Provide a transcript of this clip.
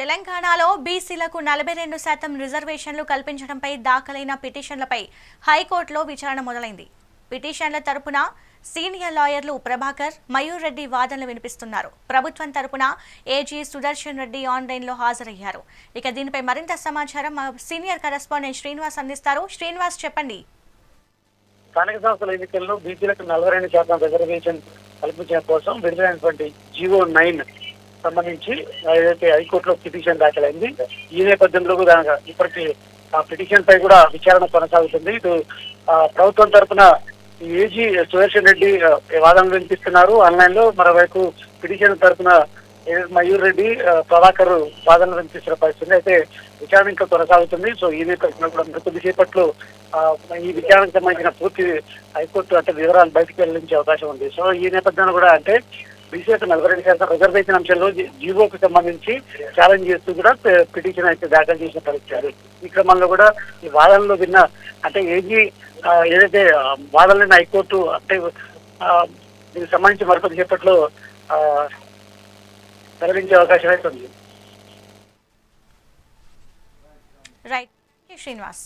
తెలంగాణలో బీసీలకు నలభై రెండు శాతం రిజర్వేషన్లు కల్పించడంపై దాఖలైన పిటిషన్లపై హైకోర్టులో విచారణ మొదలైంది. పిటిషన్ల తరపున సీనియర్ లాయర్లు ప్రభాకర్ మయూర్ రెడ్డి వాదనలు వినిపిస్తున్నారు. ప్రభుత్వం తరపున ఏజీ సుదర్శన్ రెడ్డి ఆన్లైన్లో హాజరయ్యారు. ఇక దీనిపై మరింత సమాచారం మా సీనియర్ కరెస్పాండెంట్ శ్రీనివాస్ అందిస్తారు. శ్రీనివాస్ చెప్పండి. స్థానిక సంస్థల ఎన్నికల్లో బీసీలకు నలభై రెండు శాతం రిజర్వేషన్ కల్పించడం కోసం విడుదలైనటువంటి జీవో నైన్ సంబంధించి ఏదైతే హైకోర్టులో పిటిషన్ దాఖలైంది ఈ నేపథ్యంలో కూడా ఇప్పటికీ ఆ పిటిషన్ పై కూడా విచారణ కొనసాగుతుంది. ఇటు ప్రభుత్వం తరఫున ఏజీ సుదర్శన్ రెడ్డి వాదనలు వినిపిస్తున్నారు. ఆన్లైన్లో మరోవైపు పిటిషన్ తరఫున మయూర్ రెడ్డి ప్రభాకర్ వాదనలు వినిపిస్తున్న పరిస్థితి అయితే విచారణ ఇంకా కొనసాగుతుంది. సో ఈ నేపథ్యంలో కూడా మరి కొద్దిసేపట్లో ఈ విచారణకు సంబంధించిన పూర్తి హైకోర్టు అంటే వివరాలు బయటకు వెళ్ళించే అవకాశం ఉంది. సో ఈ నేపథ్యంలో కూడా అంటే బీసీఎస్ నలభై రెండు శాతం రిజర్వేషన్ అంశంలో జీవోకు సంబంధించి ఛాలెంజ్ చేస్తూ కూడా పిటిషన్ అయితే దాఖలు చేసిన పరిస్థితి ఈ క్రమంలో కూడా ఈ వాదనలో విన్న అంటే ఏజీ ఏదైతే వాదనలను హైకోర్టు అంటే దీనికి సంబంధించి మరికొద్ది సేపట్లో తరలించే అవకాశం అయితే ఉంది. రైట్ శ్రీనివాస్